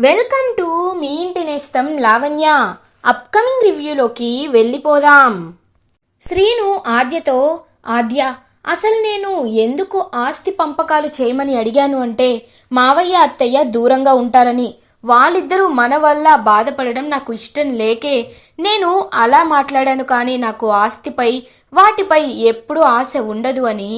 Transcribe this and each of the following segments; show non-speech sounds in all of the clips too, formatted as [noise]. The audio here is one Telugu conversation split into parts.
వెల్కమ్ టు మీ ఇంటి నేస్తం లావణ్య. అప్కమింగ్ రివ్యూలోకి వెళ్ళిపోదాం. శ్రీను ఆద్యతో ఆద్య అసలు నేను ఎందుకు ఆస్తి పంపకాలు చేయమని అడిగాను అంటే మావయ్య అత్తయ్య దూరంగా ఉంటారని వాళ్ళిద్దరూ మన వల్ల బాధపడడం నాకు ఇష్టం లేకే నేను అలా మాట్లాడాను కానీ నాకు ఆస్తిపై వాటిపై ఎప్పుడూ ఆశ ఉండదు అని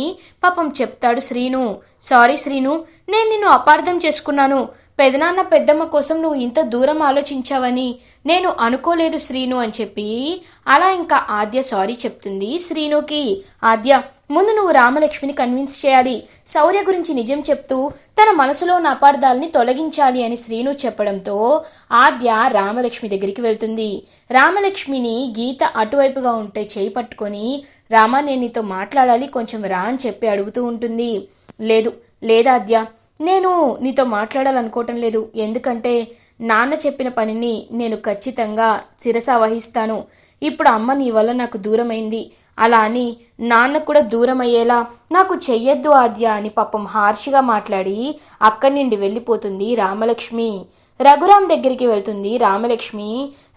పాపం చెప్తాడు శ్రీను. సారీ శ్రీను నేను నిన్ను అపార్థం చేసుకున్నాను. పెదనాన్న పెద్దమ్మ కోసం నువ్వు ఇంత దూరం ఆలోచించావని నేను అనుకోలేదు శ్రీను అని చెప్పి అలా ఇంకా ఆద్య సారీ చెప్తుంది శ్రీనుకి. ఆద్య ముందు నువ్వు రామలక్ష్మిని కన్విన్స్ చేయాలి. శౌర్య గురించి నిజం చెప్తూ తన మనసులో ఉన్న అపార్థాలని తొలగించాలి అని శ్రీను చెప్పడంతో ఆద్య రామలక్ష్మి దగ్గరికి వెళ్తుంది. రామలక్ష్మిని గీత అటువైపుగా ఉంటే చేయి పట్టుకొని రామా నేను నీతో మాట్లాడాలి కొంచెం రా అని చెప్పి అడుగుతూ ఉంటుంది. లేదు లేదాద్య నేను నీతో మాట్లాడాలనుకోవటం లేదు. ఎందుకంటే నాన్న చెప్పిన పనిని నేను ఖచ్చితంగా శిరస వహిస్తాను. ఇప్పుడు అమ్మ నీ వల్ల నాకు దూరమైంది. అలా అని నాన్న కూడా దూరం అయ్యేలా నాకు చెయ్యొద్దు ఆద్య అని పాపం హార్ష్గా మాట్లాడి అక్కడి నుండి వెళ్ళిపోతుంది రామలక్ష్మి. రఘురాం దగ్గరికి వెళ్తుంది రామలక్ష్మి.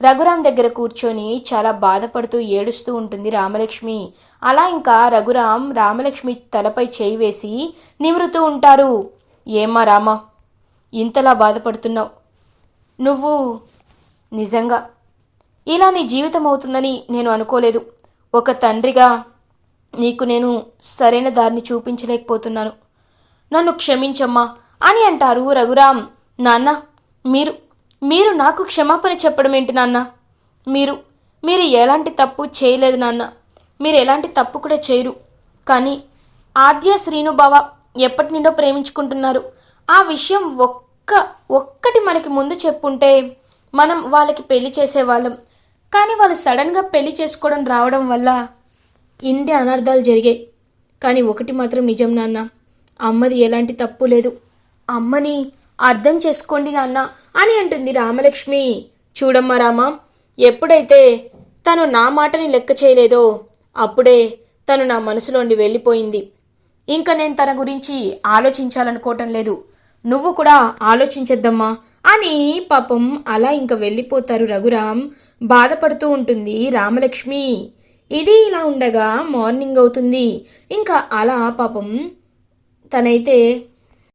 రఘురాం దగ్గర కూర్చొని చాలా బాధపడుతూ ఏడుస్తూ ఉంటుంది రామలక్ష్మి. అలా ఇంకా రఘురాం రామలక్ష్మి తలపై చేయి వేసి నిమురుతూ ఉంటారు. ఏమ్మా రామా? ఇంతలా బాధపడుతున్నావు. నువ్వు నిజంగా ఇలా నీ జీవితం అవుతుందని నేను అనుకోలేదు. ఒక తండ్రిగా నీకు నేను సరైన దారిని చూపించలేకపోతున్నాను. నన్ను క్షమించమ్మా అని అంటారు రఘురామ్. నాన్న మీరు మీరు నాకు క్షమాపణ చెప్పడం ఏంటి నాన్న? మీరు మీరు ఎలాంటి తప్పు చేయలేదు నాన్న. మీరు ఎలాంటి తప్పు కూడా చేయరు. కానీ ఆద్య శ్రీనుభావ ఎప్పటి నుండో ప్రేమించుకుంటున్నారు. ఆ విషయం ఒక్క ఒక్కటి మనకి ముందు చెప్పుంటే మనం వాళ్ళకి పెళ్ళి చేసేవాళ్ళం. కానీ వాళ్ళు సడన్గా పెళ్ళి చేసుకోవడం రావడం వల్ల ఇన్ని అనర్థాలు జరిగాయి. కానీ ఒకటి మాత్రం నిజం నాన్న. అమ్మది ఎలాంటి తప్పు లేదు. అమ్మని అర్థం చేసుకోండి నాన్న అని అంటుంది రామలక్ష్మి. చూడమ్మా రామ ఎప్పుడైతే తను నా మాటని లెక్క చేయలేదో అప్పుడే తను నా మనసులోండి వెళ్ళిపోయింది. ఇంకా నేను తన గురించి ఆలోచించాలనుకోవటం లేదు. నువ్వు కూడా ఆలోచించద్దమ్మా. అని పాపం అలా ఇంకా వెళ్ళిపోతారు రఘురాం బాధపడుతూ ఉంటుంది రామలక్ష్మి. ఇది ఇలా ఉండగా మార్నింగ్ అవుతుంది. ఇంకా అలా పాపం తనైతే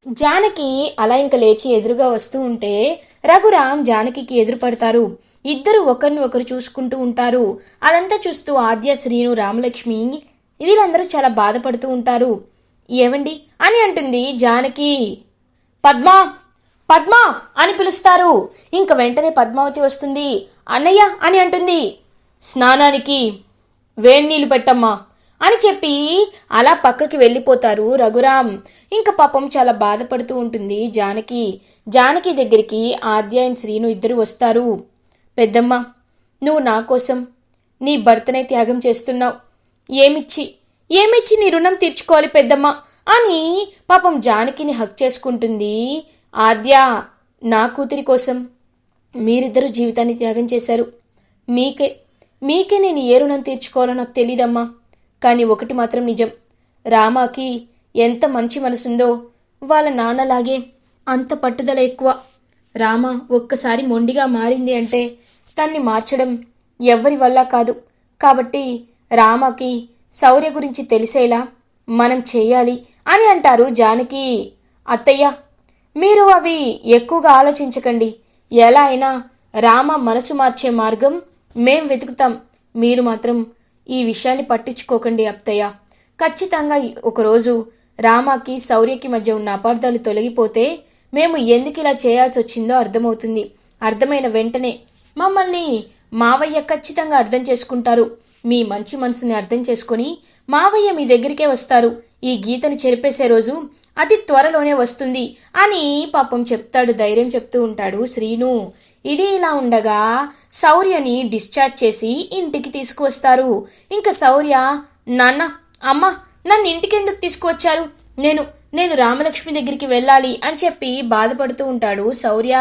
జానకి అలా ఇంకా లేచి ఎదురుగా వస్తూ ఉంటే రఘురాం జానకికి ఎదురు పడతారు ఇద్దరు ఒకరిని ఒకరు చూసుకుంటూ ఉంటారు. అదంతా చూస్తూ ఆద్య శ్రీను రామలక్ష్మి వీళ్ళందరూ చాలా బాధపడుతూ ఉంటారు. ఏవండి? అని అంటుంది జానకి. పద్మా పద్మా అని పిలుస్తారు. ఇంక వెంటనే పద్మావతి వస్తుంది. అన్నయ్య అని అంటుంది. స్నానానికి వేణీళ్ళు పెట్టమ్మా అని చెప్పి అలా పక్కకి వెళ్ళిపోతారు రఘురాం ఇంకా పాపం చాలా బాధపడుతూ ఉంటుంది జానకి. జానకి దగ్గరికి ఆద్య అండ్ శ్రీను ఇద్దరు వస్తారు. పెద్దమ్మ నువ్వు నా కోసం నీ భర్తనే త్యాగం చేస్తున్నావు. ఏమిచ్చి? ఏమిచ్చి నీ రుణం తీర్చుకోవాలి పెద్దమ్మ? అని పాపం జానకిని హక్ చేసుకుంటుంది. ఆద్య నా కూతురి కోసం మీరిద్దరూ జీవితాన్ని త్యాగం చేశారు. మీకే మీకే నేను ఏ రుణం తీర్చుకోవాలో నాకు తెలీదమ్మా. కానీ ఒకటి మాత్రం నిజం. రామాకి ఎంత మంచి మనసుందో వాళ్ళ నాన్నలాగే అంత పట్టుదల ఎక్కువ. రామ ఒక్కసారి మొండిగా మారింది అంటే తన్ని మార్చడం ఎవ్వరి వల్ల కాదు. కాబట్టి రామకి శౌర్య గురించి తెలిసేలా మనం చేయాలి అని అంటారు జానకి. అత్తయ్య మీరు అవి ఎక్కువగా ఆలోచించకండి. ఎలా అయినా రామ మనసు మార్చే మార్గం మేం వెతుకుతాం. మీరు మాత్రం ఈ విషయాన్ని పట్టించుకోకండి అత్తయ్య. ఖచ్చితంగా ఒకరోజు రామాకి శౌర్యకి మధ్య ఉన్న అపార్థాలు తొలగిపోతే మేము ఎందుకు ఇలా చేయాల్సి వచ్చిందో అర్థమవుతుంది. అర్థమైన వెంటనే మమ్మల్ని మావయ్య ఖచ్చితంగా అర్థం చేసుకుంటారు. మీ మంచి మనసుని అర్థం చేసుకొని మావయ్య మీ దగ్గరికే వస్తారు. ఈ గీతని చెరిపేసే రోజు అతి త్వరలోనే వస్తుంది అని పాపం చెప్తాడు ధైర్యం చెప్తూ ఉంటాడు శ్రీను. ఇది ఇలా ఉండగా శౌర్యని డిశ్చార్జ్ చేసి ఇంటికి తీసుకువస్తారు. ఇంకా శౌర్య నాన్న అమ్మ నన్ను ఇంటికి ఎందుకు తీసుకువచ్చారు? నేను నేను రామలక్ష్మి దగ్గరికి వెళ్ళాలి అని చెప్పి బాధపడుతూ ఉంటాడు శౌర్య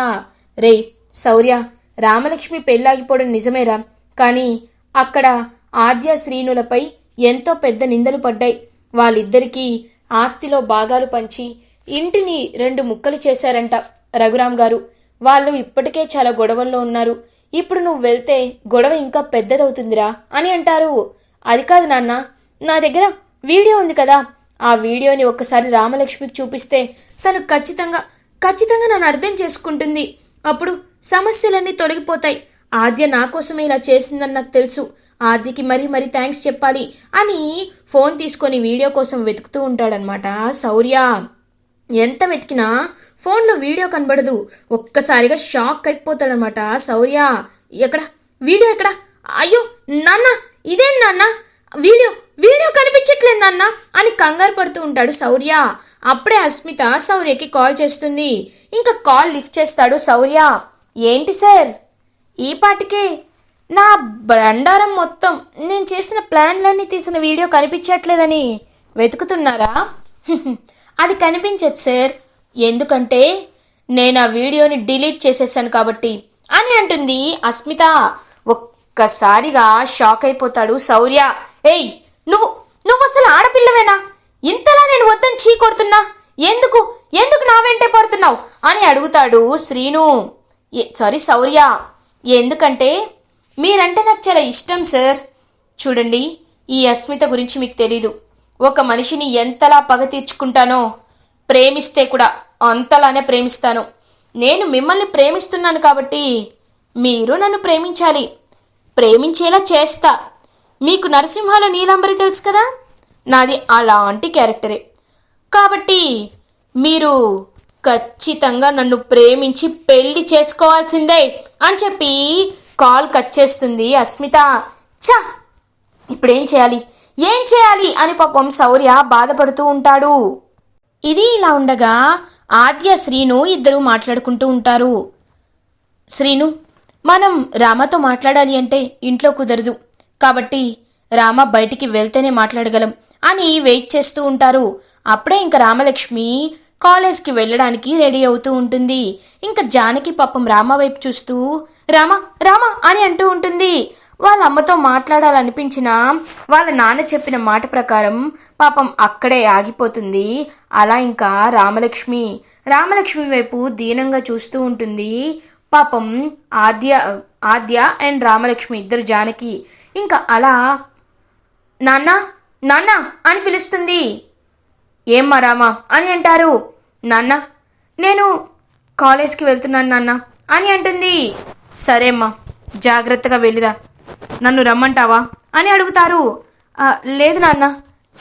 రే శౌర్య రామలక్ష్మి పెళ్ళాగిపోవడం నిజమేరా? కానీ అక్కడ ఆద్య శ్రీనులపై ఎంతో పెద్ద నిందలు పడ్డాయి. వాళ్ళిద్దరికీ ఆస్తిలో భాగాలు పంచి ఇంటిని రెండు ముక్కలు చేశారంట రఘురామ్ గారు. వాళ్ళు ఇప్పటికే చాలా గొడవల్లో ఉన్నారు. ఇప్పుడు నువ్వు వెళ్తే గొడవ ఇంకా పెద్దదవుతుందిరా అని అంటారు. అది కాదు నాన్న నా దగ్గర వీడియో ఉంది కదా. ఆ వీడియోని ఒక్కసారి రామలక్ష్మికి చూపిస్తే తను ఖచ్చితంగా ఖచ్చితంగా నన్ను అర్థం చేసుకుంటుంది. అప్పుడు సమస్యలన్నీ తొలగిపోతాయి. ఆద్య నా కోసమే ఇలా చేసిందని నాకు తెలుసు. ఆద్యకి మరీ మరీ థ్యాంక్స్ చెప్పాలి అని ఫోన్ తీసుకొని వీడియో కోసం వెతుకుతూ ఉంటాడనమాట శౌర్య ఎంత వెతికినా ఫోన్లో వీడియో కనబడదు. ఒక్కసారిగా షాక్ అయిపోతాడనమాట శౌర్య. ఎక్కడ? వీడియో ఎక్కడ? అయ్యో నాన్న ఇదేం నాన్న. వీడియో వీడియో కనిపించట్లేదు నాన్న అని కంగారు పడుతూ ఉంటాడు శౌర్య. అప్పుడే అస్మిత శౌర్యకి కాల్ చేస్తుంది. ఇంకా కాల్ లిఫ్ట్ చేస్తాడు శౌర్య. ఏంటి సార్? ఈ పాటికే నా బండారం మొత్తం నేను చేసిన ప్లాన్లన్నీ తీసిన వీడియో కనిపించట్లేదని వెతుకుతున్నారా? [laughs] అది కనిపించదు సార్. ఎందుకంటే నేను ఆ వీడియోని డిలీట్ చేసేసాను కాబట్టి అని అంటుంది అస్మిత. ఒక్కసారిగా షాక్ అయిపోతాడు శౌర్య. ఏయ్ నువ్వు నువ్వు అసలు ఆడపిల్లవేనా? ఇంతలా నేను వద్దని చీ కొడుతున్నా? ఎందుకు ఎందుకు నా వెంటే పడుతున్నావు? అని అడుగుతాడు శ్రీను. ఏ- సారీ శౌర్య. ఎందుకంటే మీరంటే నాకు చాలా ఇష్టం సార్. చూడండి ఈ అస్మిత గురించి మీకు తెలీదు. ఒక మనిషిని ఎంతలా పగ తీర్చుకుంటానో ప్రేమిస్తే కూడా అంతలానే ప్రేమిస్తాను. నేను మిమ్మల్ని ప్రేమిస్తున్నాను కాబట్టి మీరు నన్ను ప్రేమించాలి. ప్రేమించేలా చేస్తా. మీకు నరసింహాల నీలాంబరి తెలుసు కదా? నాది అలాంటి క్యారెక్టరే. కాబట్టి మీరు ఖచ్చితంగా నన్ను ప్రేమించి పెళ్ళి చేసుకోవాల్సిందే అని చెప్పి కాల్ కట్ చేస్తుంది. అస్మిత చా ఇప్పుడేం చేయాలి? ఏం చేయాలి? అని పాపం శౌర్య బాధపడుతూ ఉంటాడు. ఇది ఇలా ఉండగా ఆద్య శ్రీను ఇద్దరు మాట్లాడుకుంటూ ఉంటారు. శ్రీను మనం రామతో మాట్లాడాలి అంటే ఇంట్లో కుదరదు. కాబట్టి రామ బయటికి వెళ్తేనే మాట్లాడగలం అని వెయిట్ చేస్తూ ఉంటారు. అప్పుడే ఇంకా రామలక్ష్మి కాలేజ్కి వెళ్ళడానికి రెడీ అవుతూ ఉంటుంది. ఇంకా జానకి పాపం రామ వైపు చూస్తూ రామ రామ అని అంటూ ఉంటుంది. వాళ్ళ అమ్మతో మాట్లాడాలనిపించినా వాళ్ళ నాన్న చెప్పిన మాట ప్రకారం పాపం అక్కడే ఆగిపోతుంది. అలా ఇంకా రామలక్ష్మి రామలక్ష్మి వైపు దీనంగా చూస్తూ ఉంటుంది. పాపం ఆద్య ఆద్య అండ్ రామలక్ష్మి ఇద్దరు జానకి ఇంకా అలా నాన్న నాన్న అని పిలుస్తుంది. ఏమ్మా రామా అని అంటారు. నాన్న నేను కాలేజ్కి వెళ్తున్నాను నాన్న అని అంటుంది. సరేమ్మా జాగ్రత్తగా వెళ్ళిరా. నన్ను రమ్మంటావా? అని అడుగుతారు. లేదు నాన్న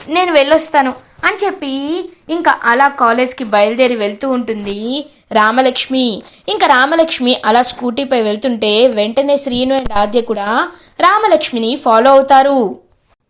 నేను వెళ్ళొస్తాను అని చెప్పి ఇంకా అలా కాలేజ్కి బయలుదేరి వెళ్తూ ఉంటుంది రామలక్ష్మి. ఇంకా రామలక్ష్మి అలా స్కూటీపై వెళ్తుంటే వెంటనే శ్రీను అండ్ ఆద్య కూడా రామలక్ష్మిని ఫాలో అవుతారు.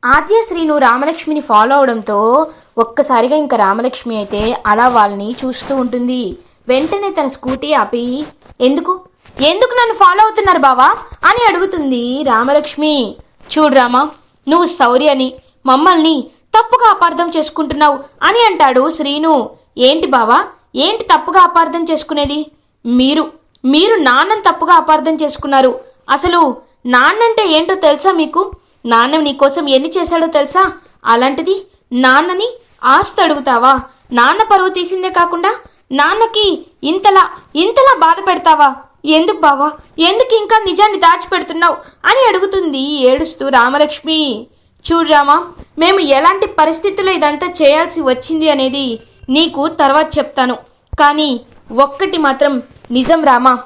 ఆద్య శ్రీను రామలక్ష్మిని ఫాలో అవడంతో ఒక్కసారిగా ఇంకా రామలక్ష్మి అయితే అలా వాళ్ళని చూస్తూ ఉంటుంది. వెంటనే తన స్కూటీ ఆపి ఎందుకు? ఎందుకు నన్ను ఫాలో అవుతున్నారు బావా? అని అడుగుతుంది రామలక్ష్మి. చూడు రామా నువ్వు శౌర్యని మమ్మల్ని తప్పుగా అపార్థం చేసుకుంటున్నావు అని అంటాడు శ్రీను. ఏంటి బావా ఏంటి తప్పుగా అపార్థం చేసుకునేది? మీరు మీరు నాన్నని తప్పుగా అపార్థం చేసుకున్నారు. అసలు నాన్నంటే ఏంటో తెలుసా మీకు? నాన్న నీకోసం ఎన్ని చేశాడో తెలుసా? అలాంటిది నాన్నని ఆస్తి అడుగుతావా? నాన్న పరువు తీసిందే కాకుండా నాన్నకి ఇంతలా ఇంతలా బాధ పెడతావా? ఎందుకు బావా? ఎందుకు ఇంకా నిజాన్ని దాచిపెడుతున్నావు? అని అడుగుతుంది ఏడుస్తూ రామలక్ష్మి. చూడు రామా మేము ఎలాంటి పరిస్థితుల్లో ఇదంతా చేయాల్సి వచ్చింది అనేది నీకు తర్వాత చెప్తాను. కానీ ఒక్కటి మాత్రం నిజం రామా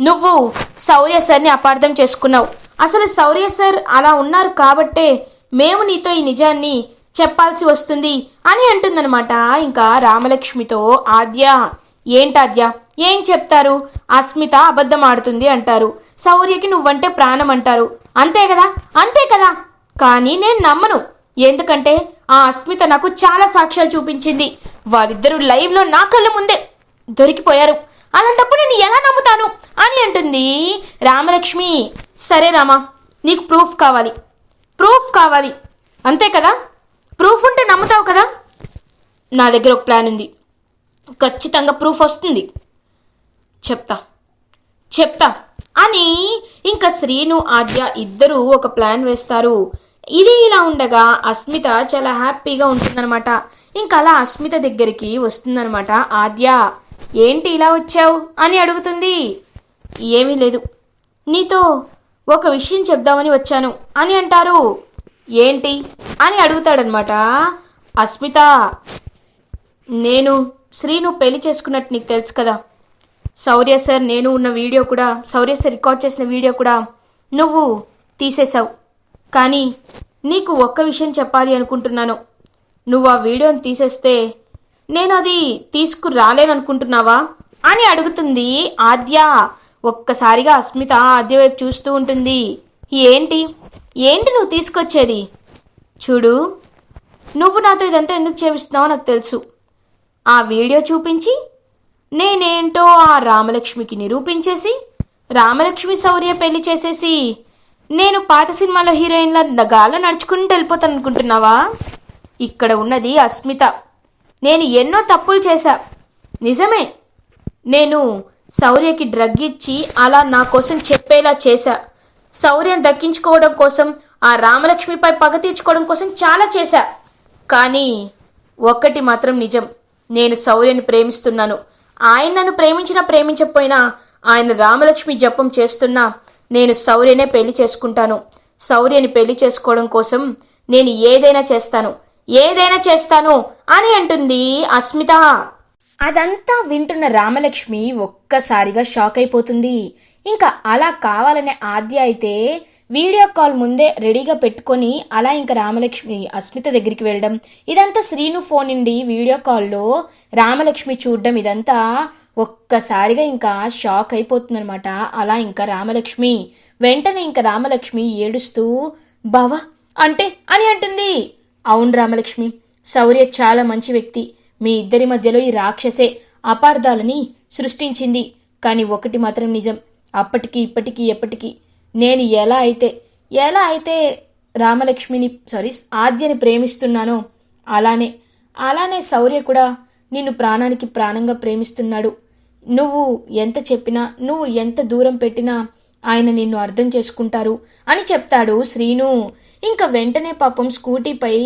నువ్వు శౌర్య సార్ని అపార్థం చేసుకున్నావు. అసలు శౌర్య సార్ అలా ఉన్నారు కాబట్టే మేము నీతో ఈ నిజాన్ని చెప్పాల్సి వస్తుంది అని అంటుందన్నమాట. ఇంకా రామలక్ష్మితో ఆద్య. ఏంటాద్య? ఏం చెప్తారు? అస్మిత అబద్ధం ఆడుతుంది అంటారు. శౌర్యకి నువ్వంటే ప్రాణం అంటారు అంతే కదా? అంతే కదా? కానీ నేను నమ్మను. ఎందుకంటే ఆ అస్మిత నాకు చాలా సాక్ష్యాలు చూపించింది. వారిద్దరూ లైవ్లో నా కళ్ళ ముందే దొరికిపోయారు. అలాంటప్పుడు నేను ఎలా నమ్ముతాను? అని అంటుంది రామలక్ష్మి. సరే రామా నీకు ప్రూఫ్ కావాలి. ప్రూఫ్ కావాలి. అంతే కదా? ప్రూఫ్ ఉంటే నమ్ముతావు కదా? నా దగ్గర ఒక ప్లాన్ ఉంది. ఖచ్చితంగా ప్రూఫ్ వస్తుంది. చెప్తా. చెప్తా. అని ఇంకా శ్రీను ఆద్య ఇద్దరూ ఒక ప్లాన్ వేస్తారు. ఇది ఇలా ఉండగా అస్మిత చాలా హ్యాపీగా ఉంటుందన్నమాట. ఇంకా అలా అస్మిత దగ్గరికి వస్తుందన్నమాట. ఆద్య ఏంటి ఇలా వచ్చావు? అని అడుగుతుంది. ఏమీ లేదు. నీతో ఒక విషయం చెప్దామని వచ్చాను. అని అంటారు. ఏంటి? అని అడుగుతాడనమాట అస్మిత. నేను శ్రీను పెళ్ళి చేసుకున్నట్టు నీకు తెలుసు కదా. శౌర్య సార్ నేను ఉన్న వీడియో కూడా శౌర్య సార్ రికార్డ్ చేసిన వీడియో కూడా నువ్వు తీసేశావు. కానీ నీకు ఒక్క విషయం చెప్పాలి అనుకుంటున్నాను. నువ్వు ఆ వీడియోని తీసేస్తే నేను అది తీసుకురాలేననుకుంటున్నావా అని అడుగుతుంది ఆద్య. ఒక్కసారిగా అస్మిత ఆద్య వైపు చూస్తూ ఉంటుంది. ఏంటి? ఏంటి నువ్వు తీసుకొచ్చేది? చూడు నువ్వు నాతో ఇదంతా ఎందుకు చేపిస్తున్నావో నాకు తెలుసు. ఆ వీడియో చూపించి నేనేంటో ఆ రామలక్ష్మికి నిరూపించేసి రామలక్ష్మి శౌర్య పెళ్ళి చేసేసి నేను పాత సినిమాలో హీరోయిన్ల గాల్లో నడుచుకుంటూ వెళ్ళిపోతాను అనుకుంటున్నావా ఇక్కడ ఉన్నది అస్మిత. నేను ఎన్నో తప్పులు చేశా. నిజమే నేను శౌర్యకి డ్రగ్ ఇచ్చి అలా నా కోసం చెప్పేలా చేశా. శౌర్యం దక్కించుకోవడం కోసం ఆ రామలక్ష్మిపై పగ తీర్చుకోవడం కోసం చాలా చేశా. కానీ ఒక్కటి మాత్రం నిజం. నేను శౌర్యని ప్రేమిస్తున్నాను. ఆయన నన్ను ప్రేమించినా ప్రేమించకపోయినా ఆయన రామలక్ష్మి జపం చేస్తున్నా నేను శౌర్యనే పెళ్ళి చేసుకుంటాను. శౌర్యని పెళ్ళి చేసుకోవడం కోసం నేను ఏదైనా చేస్తాను. ఏదైనా చేస్తాను అని అంటుంది అస్మిత. అదంతా వింటున్న రామలక్ష్మి ఒక్కసారిగా షాక్ అయిపోతుంది. ఇంకా అలా కావాలనే ఆద్య అయితే వీడియో కాల్ ముందే రెడీగా పెట్టుకొని అలా ఇంకా రామలక్ష్మి అస్మిత దగ్గరికి వెళ్ళడం. ఇదంతా శ్రీను ఫోన్ నుండి వీడియో కాల్లో రామలక్ష్మి చూడడం. ఇదంతా ఒక్కసారిగా ఇంకా షాక్ అయిపోతుందనమాట అలా ఇంకా రామలక్ష్మి వెంటనే ఇంకా రామలక్ష్మి ఏడుస్తూ బావ అంటే అని అంటుంది. అవును రామలక్ష్మి శౌర్య చాలా మంచి వ్యక్తి. మీ ఇద్దరి మధ్యలో ఈ రాక్షసే అపార్థాలని సృష్టించింది. కానీ ఒకటి మాత్రం నిజం. అప్పటికి ఇప్పటికీ ఎప్పటికీ. నేను ఎలా అయితే ఎలా అయితే రామలక్ష్మిని సారీ ఆద్యని ప్రేమిస్తున్నానో అలానే అలానే శౌర్య కూడా నిన్ను ప్రాణానికి ప్రాణంగా ప్రేమిస్తున్నాడు. నువ్వు ఎంత చెప్పినా నువ్వు ఎంత దూరం పెట్టినా ఆయన నిన్ను అర్థం చేసుకుంటారు అని చెప్తాడు శ్రీను. ఇంకా వెంటనే పాపం స్కూటీపై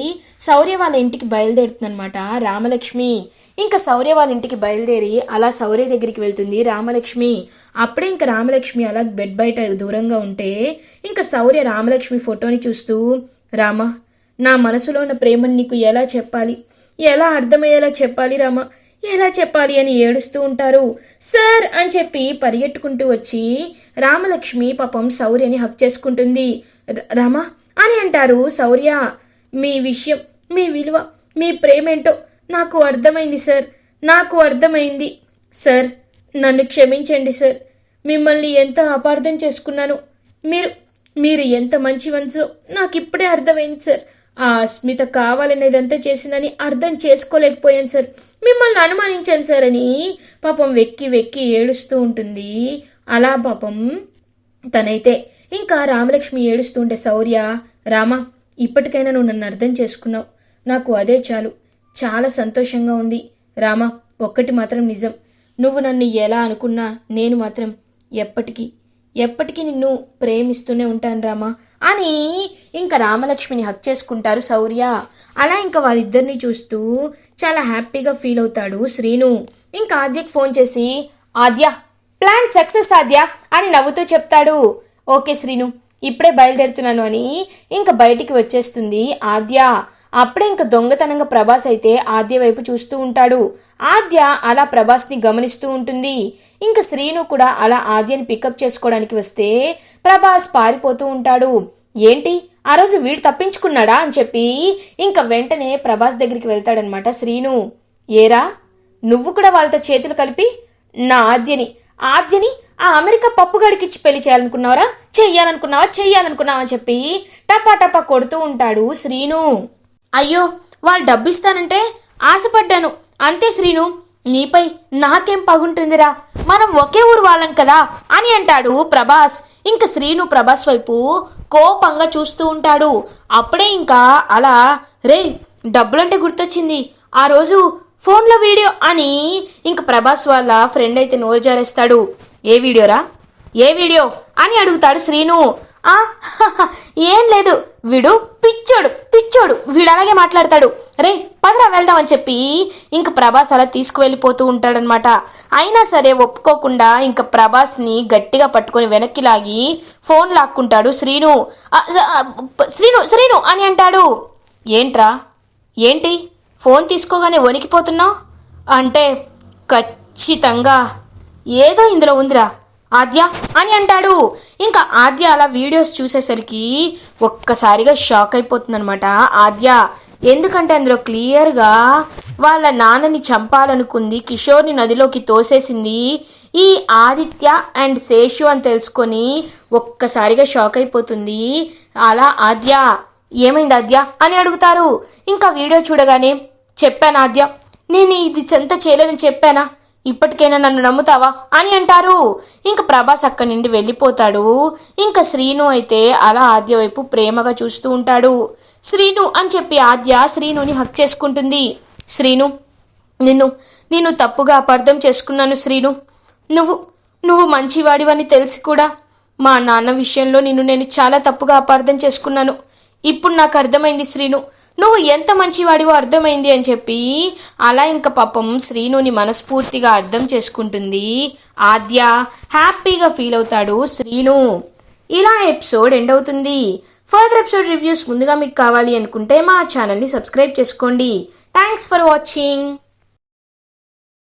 శౌర్య వాళ్ళ ఇంటికి బయలుదేరుతుందనమాట రామలక్ష్మి ఇంకా శౌర్య వాళ్ళ ఇంటికి బయలుదేరి అలా శౌర్య దగ్గరికి వెళ్తుంది రామలక్ష్మి. అప్పుడే ఇంకా రామలక్ష్మి అలా బెడ్ బయట దూరంగా ఉంటే ఇంకా శౌర్య రామలక్ష్మి ఫోటోని చూస్తూ రామ నా మనసులో ఉన్న ప్రేమని నీకు ఎలా చెప్పాలి? ఎలా అర్థమయ్యేలా చెప్పాలి రామ? ఎలా చెప్పాలి అని ఏడుస్తూ ఉంటారు. సార్ అని చెప్పి పరిగెట్టుకుంటూ వచ్చి రామలక్ష్మి పాపం శౌర్యని హక్ చేసుకుంటుంది. "ర- రామ అని అంటారు శౌర్య మీ విషయం మీ విలువ మీ ప్రేమేంటో నాకు అర్థమైంది సార్. నాకు అర్థమైంది. సార్ నన్ను క్షమించండి సార్. మిమ్మల్ని ఎంత అపార్థం చేసుకున్నాను? మీరు మీరు ఎంత మంచి మనసు నాకు ఇప్పుడే అర్థమైంది సార్. ఆ అస్మిత కావాలనేదంతా చేసిందని అర్థం చేసుకోలేకపోయాను సార్. మిమ్మల్ని అనుమానించాను సార్ అని పాపం వెక్కి వెక్కి ఏడుస్తూ ఉంటుంది. అలా పాపం తనైతే ఇంకా రామలక్ష్మి ఏడుస్తుంటే శౌర్య రామా ఇప్పటికైనా నువ్వు నన్ను అర్థం చేసుకున్నావు. నాకు అదే చాలు. చాలా సంతోషంగా ఉంది. రామా ఒక్కటి మాత్రం నిజం. నువ్వు నన్ను ఎలా అనుకున్నా నేను మాత్రం ఎప్పటికీ ఎప్పటికీ నిన్ను ప్రేమిస్తూనే ఉంటాను రామా. అని ఇంకా రామలక్ష్మిని హక్ చేసుకుంటారు శౌర్య. అలా ఇంకా వాళ్ళిద్దరిని చూస్తూ చాలా హ్యాపీగా ఫీల్ అవుతాడు శ్రీను. ఇంకా ఆద్యకి ఫోన్ చేసి ఆద్య ప్లాన్ సక్సెస్ ఆద్య అని నవ్వుతూ చెప్తాడు. ఓకే శ్రీను ఇప్పుడే బయలుదేరుతున్నాను అని ఇంకా బయటికి వచ్చేస్తుంది ఆద్య. అప్పుడే ఇంకా దొంగతనంగా ప్రభాస్ అయితే ఆద్య వైపు చూస్తూ ఉంటాడు. ఆద్య అలా ప్రభాస్ని గమనిస్తూ ఉంటుంది. ఇంకా శ్రీను కూడా అలా ఆద్యని పికప్ చేసుకోవడానికి వస్తే ప్రభాస్ పారిపోతూ ఉంటాడు. ఏంటి? ఆ రోజు వీడు తప్పించుకున్నాడా అని చెప్పి ఇంకా వెంటనే ప్రభాస్ దగ్గరికి వెళ్తాడనమాట శ్రీను. ఏరా? నువ్వు కూడా వాళ్ళతో చేతులు కలిపి నా ఆద్యని ఆద్యని ఆ అమెరికా పప్పుగడికిచ్చి పెళ్ళి చేయాలనుకున్నావరా? చెయ్యాలనుకున్నావా? చెయ్యాలనుకున్నావా అని చెప్పి టపా టపా కొడుతూ ఉంటాడు శ్రీను. అయ్యో వాళ్ళు డబ్బిస్తానంటే ఆశపడ్డాను. అంతే శ్రీను నీపై నాకేం పగుంటుందిరా? మనం ఒకే ఊరు వాళ్ళం కదా అని అంటాడు ప్రభాస్. ఇంక శ్రీను ప్రభాస్ వైపు కోపంగా చూస్తూ ఉంటాడు. అప్పుడే ఇంకా అలా రే డబ్బులంటే గుర్తొచ్చింది. ఆ రోజు ఫోన్లో వీడియో అని ఇంక ప్రభాస్ వాళ్ళ ఫ్రెండ్ అయితే నోరు జారేస్తాడు. ఏ వీడియోరా? ఏ వీడియో? అని అడుగుతాడు శ్రీను. ఆ ఏం లేదు. వీడు పిచ్చోడు పిచ్చోడు. వీడు అలాగే మాట్లాడతాడు. రే పదరా వెళ్దామని చెప్పి ఇంక ప్రభాస్ అలా తీసుకువెళ్ళిపోతూ ఉంటాడనమాట అయినా సరే ఒప్పుకోకుండా ఇంక ప్రభాస్ని గట్టిగా పట్టుకొని వెనక్కి లాగి ఫోన్ లాక్కుంటాడు శ్రీను. శ్రీను శ్రీను అని అంటాడు. ఏంట్రా? ఏంటి? ఫోన్ తీసుకోగానే వణికిపోతున్నావు? అంటే ఖచ్చితంగా ఏదో ఇందులో ఉందిరా. ఆద్య అని అంటాడు. ఇంకా ఆద్య అలా వీడియోస్ చూసేసరికి ఒక్కసారిగా షాక్ అయిపోతుందనమాట ఆద్య ఎందుకంటే అందులో క్లియర్గా వాళ్ళ నాన్నని చంపాలనుకుంది కిషోర్ని నదిలోకి తోసేసింది ఈ ఆదిత్య అండ్ శేషు అని తెలుసుకొని ఒక్కసారిగా షాక్ అయిపోతుంది. అలా ఆద్య ఏమైంది ఆద్య అని అడుగుతారు. ఇంకా వీడియో చూడగానే చెప్పాను ఆద్య నేను ఇది చెంత చేయలేదని చెప్పానా? ఇప్పటికైనా నన్ను నమ్ముతావా అని అంటారు. ఇంక ప్రభాస్ అక్కడి నుండి వెళ్ళిపోతాడు. ఇంకా శ్రీను అయితే అలా ఆద్య వైపు ప్రేమగా చూస్తూ ఉంటాడు. శ్రీను అని చెప్పి ఆద్య శ్రీనుని హక్ చేసుకుంటుంది. శ్రీను నిన్ను నేను తప్పుగా అపార్థం చేసుకున్నాను శ్రీను. నువ్వు నువ్వు మంచివాడివని తెలిసి కూడా మా నాన్న విషయంలో నిన్ను నేను చాలా తప్పుగా అపార్థం చేసుకున్నాను. ఇప్పుడు నాకు అర్థమైంది శ్రీను. నువ్వు ఎంత మంచివాడివో అర్థమైంది అని చెప్పి అలా ఇంకా పాపం శ్రీనుని మనస్ఫూర్తిగా అర్థం చేసుకుంటుంది. ఆద్య హ్యాపీగా ఫీల్ అవుతాడు శ్రీను. ఇలా ఎపిసోడ్ ఎండ్ అవుతుంది. ఫర్దర్ ఎపిసోడ్ రివ్యూస్ ముందుగా మీకు కావాలి అనుకుంటే మా ఛానల్ని సబ్స్క్రైబ్ చేసుకోండి. Thanks for watching.